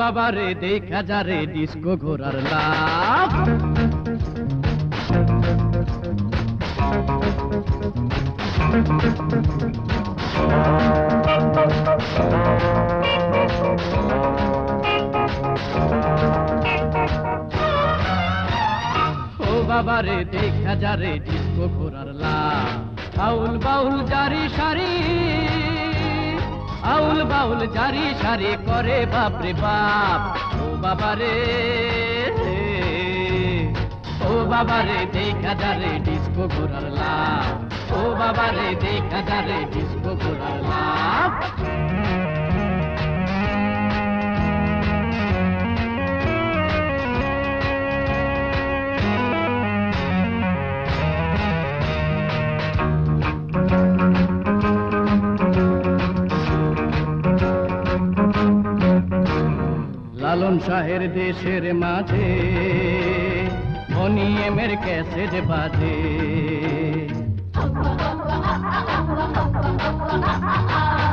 বাবা রে দেখা যা ডিস্কো ঘোরার লাভ। ও বাবা দেখা যা রে ডিস্কো ঘোরার লাভ। আউল বাউল, জারি সারি। বাউল জারি সারি করে বাপ রে বাপ। ও বাবা রে। ও বাবা রে, দেখা যারে ডিস্কো ঘোরার লাভ। ও বাবা রে, দেখা যারে ডিস্কো ঘোরার লাভ। লালন শাহের দেশের মাঝে, অনিয়মের ক্যাসেট বাজে।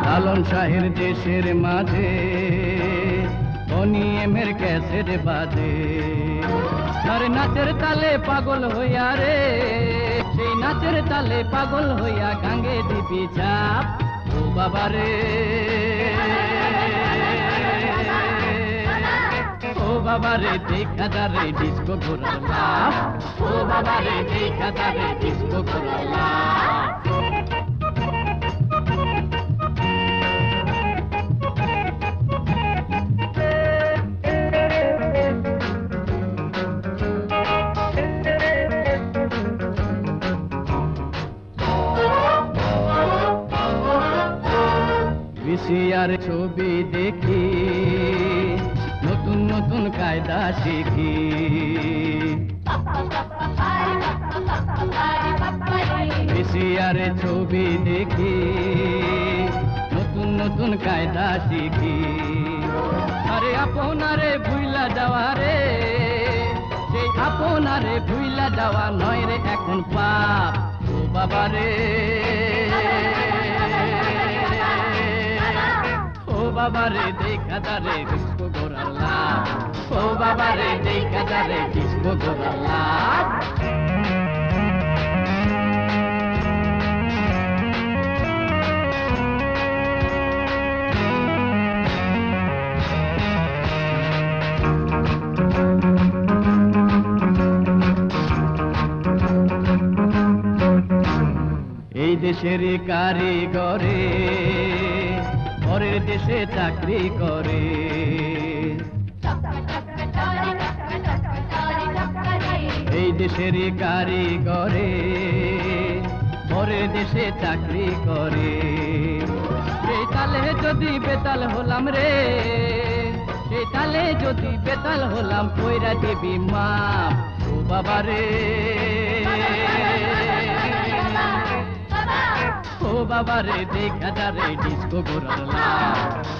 লালন শাহের দেশের মাঝে, অনিয়মের ক্যাসেট বাজে। আর নাচের তালে পাগল হইয়া রে, সেই নাচের তালে পাগল হইয়া গাঙ্গে দিবি চাপ ও বাবা রে বাবা রে দেখা দারে ডিস্কো ঘোরালা ও বাবা রে দেখা দারে ডিস্কো ঘোরালা বিশিয়ার ছবি দেখি নতুন নতুন কায়দা শিখি। বিসিআর ছবি দেখি, নতুন নতুন কায়দা শিখি। আরে আপনারে ভুইলা যাওয়া রে, সেই আপনারে ভুইলা যাওয়া নয় রে এখন পাপ। ও বাবা রে। ও বাবা রে, দেখা যা রে ঘোরার লাভ এই দেশের কারিগরে পরের দেশে চাকরি করে। এই দেশের কারিগরে পরের দেশে চাকরি করে। সেই তালে যদি বেতাল হলাম রে, সেই তালে যদি বেতাল হলাম, কইরা দেবী মা ও বাবা রে। ও বাবা রে, দেখা যা রে ডিস্কো ঘোরালা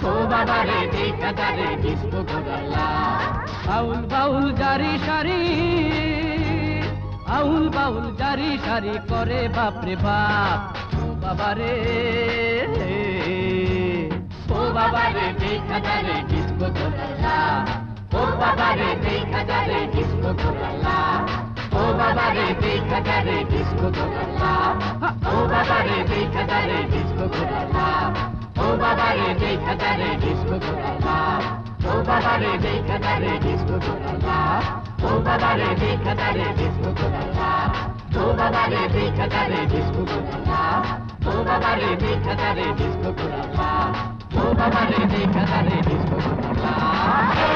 ও বাবা রে, দেখা যা রে ডিস্কো ঘোরালা আউল বাউল, জারি, সারি। আউল বাউল জারি সারি করে, বাপরে বাপ। ও বাবা রে ও বাবা রে দেখা যারে কিসকো ধরালা ও বাবা রে দেখা যারে কিসকো ধরালা ও বাবা রে দেখা যারে কিসকো ধরালা ও বাবা রে দেখা যারে কিসকো ধরালা ও বাবা রে দেখা যারে কিসকো ও বাবা রে দেখা যারে Dubaları bir kadarı biz bu kadar Dubaları bir kadarı biz bu kadar Dubaları bir kadarı biz bu kadar Dubaları bir kadarı biz bu kadar